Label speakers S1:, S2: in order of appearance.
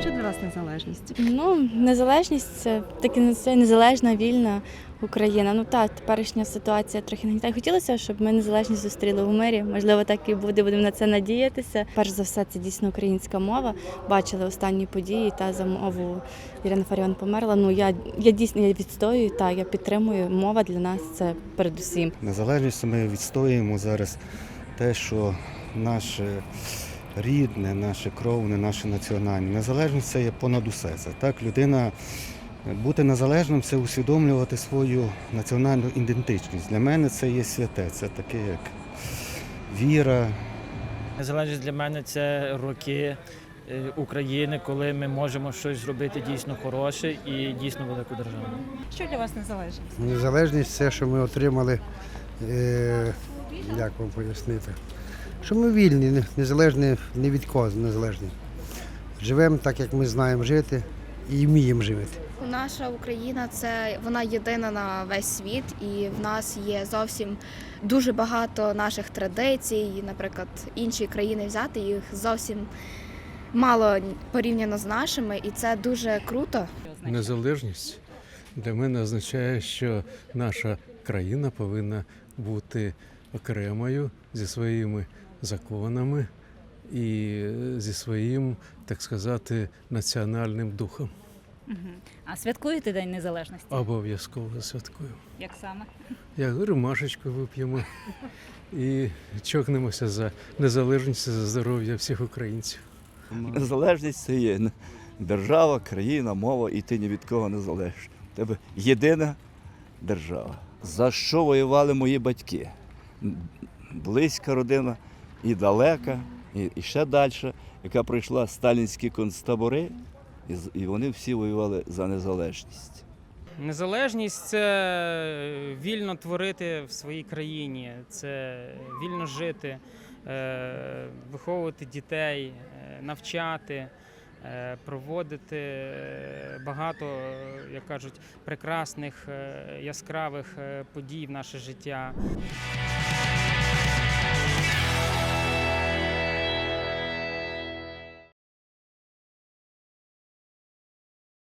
S1: Що для вас незалежність?
S2: Ну, незалежність це таки це незалежна, вільна Україна. Ну так, теперішня ситуація трохи нагнітає. Хотілося, щоб ми незалежність зустріли у мирі. Можливо, так і буде. Будемо на це надіятися. Перш за все, це дійсно українська мова. Бачили останні події та за мову Ірина Фаріон померла. Ну я, я дійсно я відстоюю та я підтримую. Мова для нас це передусім.
S3: Незалежність ми відстоюємо зараз те, що наше рідне, наше кровне, наше національне. Незалежність це є понад усе. Це так людина. Бути незалежним це усвідомлювати свою національну ідентичність. Для мене це є святе, це таке як віра,
S4: Незалежність для мене це роки е, України, коли ми можемо щось зробити дійсно хороше і дійсно велику державу.
S1: Що для вас незалежність?
S5: Незалежність це, що ми отримали, е, як вам пояснити, що ми вільні, не- незалежні ні від кого незалежні. Живемо так, як ми знаємо жити і вміємо жити.
S6: Наша Україна це вона єдина на весь світ, і в нас є зовсім дуже багато наших традицій. Наприклад, інші країни взяти їх зовсім мало порівняно з нашими, і це дуже круто.
S7: Незалежність для мене означає, що наша країна повинна бути окремою зі своїми законами і зі своїм, так сказати, національним духом.
S8: А святкуєте День Незалежності?
S7: Обов'язково святкую.
S8: Як саме?
S7: Я говорю, Машечку вип'ємо і чокнемося за незалежність, за здоров'я всіх українців.
S9: Незалежність це є держава, країна, мова, і ти ні від кого не залежиш. У тебе єдина держава. За що воювали мої батьки? Близька родина і далека, і, і ще далі, яка пройшла сталінські концтабори, і, і вони всі воювали за незалежність.
S10: Незалежність це вільно творити в своїй країні, це вільно жити, е, виховувати дітей, е, навчати, е, проводити е, багато, е, як кажуть, прекрасних е, яскравих е, подій в наше життя.